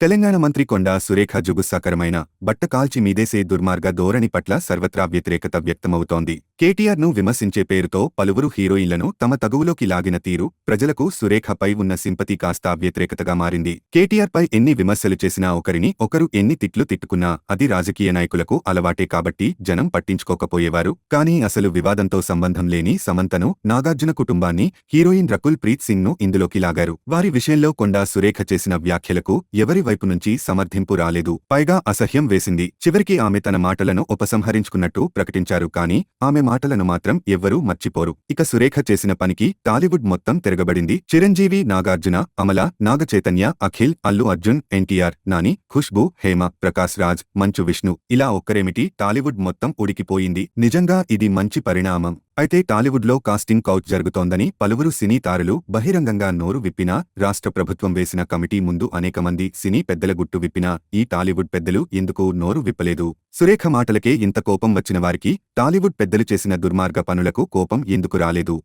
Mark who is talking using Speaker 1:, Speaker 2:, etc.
Speaker 1: తెలంగాణ మంత్రి కొండా సురేఖ జుగుస్సాకరమైన బట్ట కాల్చి మీదేసే దుర్మార్గ ధోరణి పట్ల సర్వత్రా వ్యతిరేకత వ్యక్తమవుతోంది. కేటీఆర్ను విమర్శించే పేరుతో పలువురు హీరోయిన్లను తమ తగువులోకి లాగిన తీరు ప్రజలకు సురేఖపై ఉన్న సింపతి కాస్త వ్యతిరేకతగా మారింది. కేటీఆర్ పై ఎన్ని విమర్శలు చేసినా ఒకరిని ఒకరు ఎన్ని తిట్లు తిట్టుకున్నా అది రాజకీయ నాయకులకు అలవాటే కాబట్టి జనం పట్టించుకోకపోయేవారు. కానీ అసలు వివాదంతో సంబంధం లేని సమంతను నాగార్జున కుటుంబాన్ని హీరోయిన్ రకుల్ ప్రీత్ సింగ్ను ఇందులోకి లాగారు. వారి విషయంలో కొండా సురేఖ చేసిన వ్యాఖ్యలకు ఎవరి వైపు నుంచి సమర్థింపు రాలేదు. పైగా అసహ్యం వేసింది. చివరికి ఆమె తన మాటలను ఉపసంహరించుకున్నట్టు ప్రకటించారు. కానీ ఆమె మాటలను మాత్రం ఎవ్వరూ మర్చిపోరు. ఇక సురేఖ చేసిన పనికి టాలీవుడ్ మొత్తం తిరగబడింది. చిరంజీవి నాగార్జున అమల నాగచైతన్య అఖిల్ అల్లు అర్జున్ ఎన్టీఆర్ నాని ఖుష్బు హేమ ప్రకాశ్ రాజ్ మంచు విష్ణు ఇలా ఒక్కరేమిటి టాలీవుడ్ మొత్తం ఉడికిపోయింది. నిజంగా ఇది మంచి పరిణామం. అయితే టాలీవుడ్లో కాస్టింగ్ కౌచ్ జరుగుతోందని పలువురు సినీ తారలు బహిరంగంగా నోరు విప్పినా రాష్ట్ర ప్రభుత్వం వేసిన కమిటీ ముందు అనేక మంది సినీ పెద్దల గుట్టు విప్పినా ఈ టాలీవుడ్ పెద్దలు ఎందుకు నోరు విప్పలేదు? సురేఖ మాటలకే ఇంత కోపం వచ్చిన వారికి టాలీవుడ్ పెద్దలు చేసిన దుర్మార్గ పనులకు కోపం ఎందుకు రాలేదు?